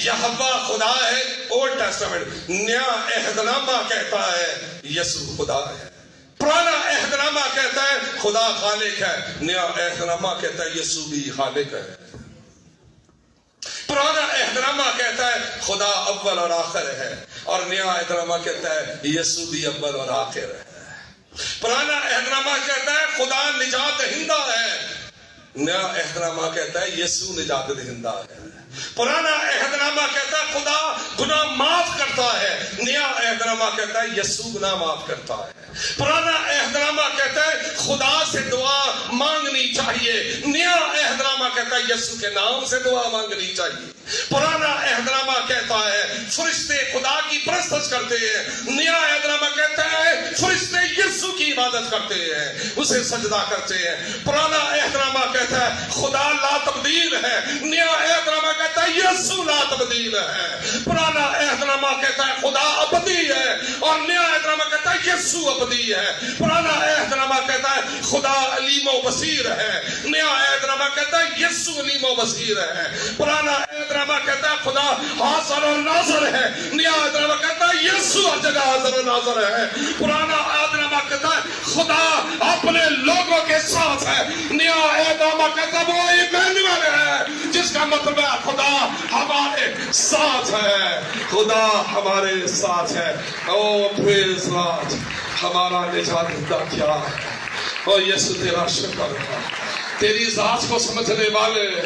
یہوا خدا ہے old testament نیا عہدنامہ کہتا ہے، یسو خدا ہے۔ پرانا عہدنامہ کہتا ہے، خدا خالق ہے۔ نیا عہدنامہ کہتا ہے، یسو بھی خالق ہے۔ پرانا احترامہ کہتا ہے، خدا اول اور آخر ہے۔ اور نیا احترامہ کہتا ہے، یسو بھی اول اور آخر ہے۔ پرانا احترامہ کہتا ہے، خدا نجات دہندہ ہے۔ نیا احتنامہ کہتا ہے یسو نجات دہندہ ہے۔ پرانا احترامہ کہتا ہے، خدا گناہ معاف کرتا ہے۔ نیا احترامہ کہتا ہے یسو گناہ معاف کرتا ہے۔ پرانا احترامہ کہتا ہے، خدا سے دعا مانگنی چاہیے۔ نیا احترامہ کہتا ہے، یسو کے نام سے دعا مانگنی چاہیے۔ پرانا احترامہ کہتا ہے، فرشتے خدا کی پرستش کرتے ہیں۔ نیا احترامہ کہتا ہے، فرشتے یسو کی عبادت کرتے ہیں، اسے سجدہ کرتے ہیں۔ پرانا احترامہ کہتا ہے، خدا لا تبدیل ہے۔ نیا احترامہ کہتا ہے، یسو لا تبدیل ہے۔ پرانا احترامہ کہتا ہے، خدا ابدی ہے اور نیا احترامہ کہتا ہے یسو ابدی ہے۔ پرانا احترامہ کہتا ہے، خدا علیم و بصیر ہے۔ نیا احترامہ کہتا ہے یسو علیم و بصیر ہے۔ پرانا احترامہ کہتا ہے، خدا حاضر و ناظر ہے۔ نیا احترامہ کہتا ہے یسو ہر جگہ حاضر و ناظر ہے۔ پرانا احترامہ کہتا ہے، خدا اپنے لوگوں کے ساتھ ہے۔ نیا احترامہ کہتا ہے، وہ ایمینویل ہے، جس کا مطلب ہے، خدا ہمارے ساتھ ہے۔ خدا ہمارے ساتھ ہے۔ او پریز لارڈ ہمارا نجات دہ کیا؟ ہے یسو، تیرا شکر ہے تیری ذات کو سمجھنے والے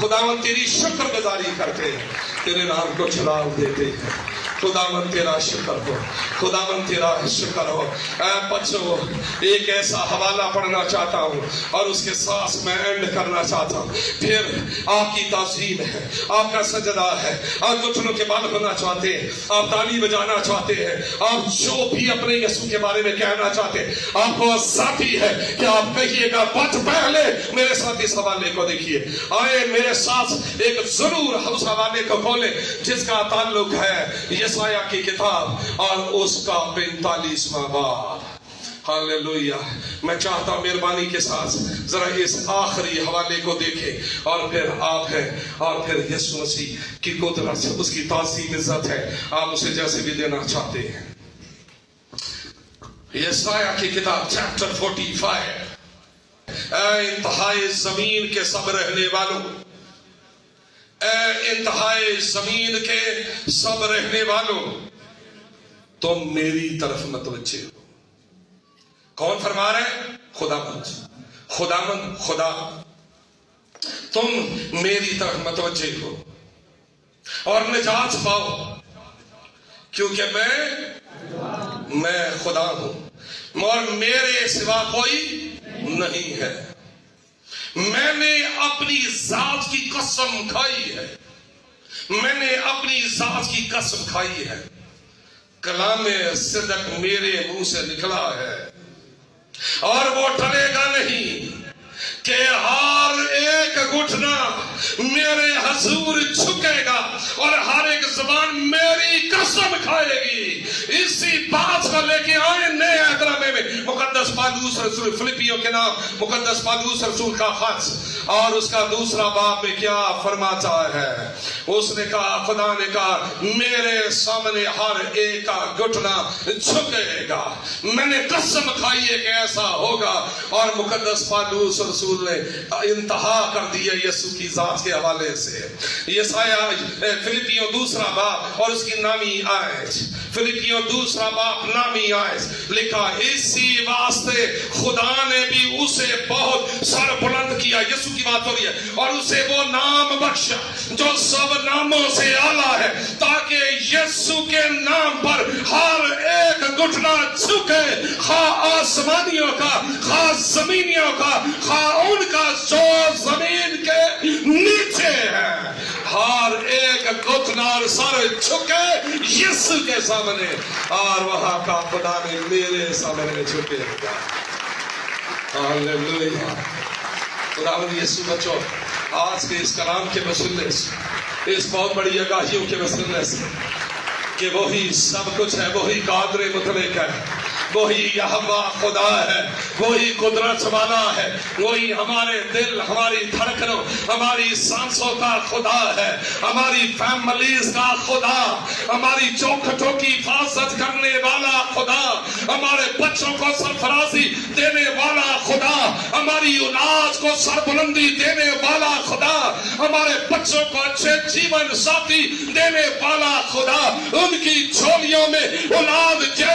خداون تیری شکر گزاری کرتے ہیں۔ تیرے نام کو چلاؤ دیتے ہیں۔ خداون تیرا شکر ہو خداون تیرا شکر ہو۔ اے بچو، ایک ایسا حوالہ پڑھنا چاہتا ہوں اور اس کے ساتھ میں اینڈ کرنا چاہتا ہوں۔ پھر آپ کی تعظیم ہے، آپ کا سجدہ ہے۔ آپ گھٹنوں کے بال ہونا چاہتے ہیں، آپ تالی بجانا چاہتے ہیں۔ آپ جو بھی اپنے یسوع کے بارے میں کہنا چاہتے ہیں، آپ کو ساتھی ہے کہ آپ کہیے گا بچ پہلے میرے ساتھ اس حوالے کو دیکھیے۔ آئے میرے ساتھ ایک ضرور اس حوالے کو کھولے جس کا تعلق ہے یسایہ کی کتاب اور اس کا پینتالیسواں باب۔ ہاللویا میں چاہتا ہوں مہربانی کے ساتھ ذرا اس آخری حوالے کو دیکھیں اور پھر آپ ہے اور پھر یسو مسیح کی قدرت اس کی تعظیم عزت ہے۔ آپ اسے جیسے بھی دینا چاہتے ہیں۔ یسایہ کی کتاب چیپٹر 45 اے انتہائی زمین کے سب رہنے والوں اے انتہائی زمین کے سب رہنے والوں تم میری طرف متوجہ ہو۔ کون فرما رہے ہیں؟ خدا مند۔ خدا مند، خدا۔ تم میری طرف متوجہ ہو۔ اور نجات پاؤ۔ کیونکہ میں میں خدا ہوں۔ اور میرے سوا کوئی نہیں ہے۔ میں نے اپنی ذات کی قسم کھائی ہے۔ میں نے اپنی ذات کی قسم کھائی ہے۔ کلام صدق میرے منہ سے نکلا ہے۔ اور وہ ٹلے گا نہیں کہ ہر ایک گھٹنا میرے حضور جھکے گا اور ہر ایک زبان میری قسم کھائے گی۔ اسی بات کو لے کے آئے نئے احترامے میں۔ مقدس پالوس رسول فلپیوں کے نام، مقدس پالوس رسول کا خط اور اس کا دوسرا باپ میں کیا فرماتا ہے۔ اس نے کہا، خدا نے کہا، میرے سامنے ہر ایک کا گھٹنا جھکے گا۔ میں نے قسم کھائی ہے کہ ایسا ہوگا۔ اور مقدس پالوس رسول نے انتہا کر دیا یسو کی ذات کے حوالے سے۔ یسایا فلپیوں، دوسرا باپ اور اس کی نام نامی آیت فلپیوں دوسرا باپ نامی آیت لکھا، اسی واسطے خدا نے بھی اسے بہت سر بلند کیا۔ یسو کی بات ہو رہی ہے۔ اور اسے وہ نام بخشا جو سب ناموں سے اعلیٰ ہے، تاکہ یسو کے نام پر ہر ایک گھٹنا جھکے۔ خواہ آسمانیوں کا، خواہ زمینیوں کا، خواہ ان کا جو زمین کے نیچے ہے۔ ہر ایک گھٹنا سر جھکے یسو کے سامنے۔ اور وہاں کا خدا نے میرے سامنے جھکے۔ گا ہاللویہ خداوند یسوع بچو، آج کے اس کلام کے وسیلے سے اس بہت بڑی آگاہیوں کے وسیلے سے کہ وہی سب کچھ ہے، وہی قادر مطلق ہے۔ وہی یہوا خدا ہے، وہی قدرت والا ہے، وہی ہمارے دل، ہماری دھڑکنوں، ہماری سانسوں کا خدا ہے، ہماری فیملیز کا خدا، ہماری چوکھٹوں کی حفاظت کرنے والا خدا، ہمارے بچوں کو سرفرازی دینے والا خدا، ہماری اولاد کو سربلندی دینے والا خدا، ہمارے بچوں کو اچھے جیون ساتھی دینے والا خدا، ان کی چھولیوں میں اولاد جیسی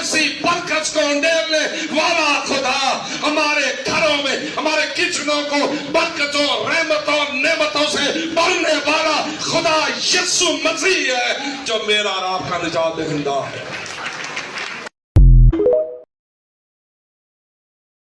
کو برکتوں رحمتوں نعمتوں سے بھرنے والا خدا یسو مسیح ہے جو میرا اور آپ کا نجات دہندہ ہے۔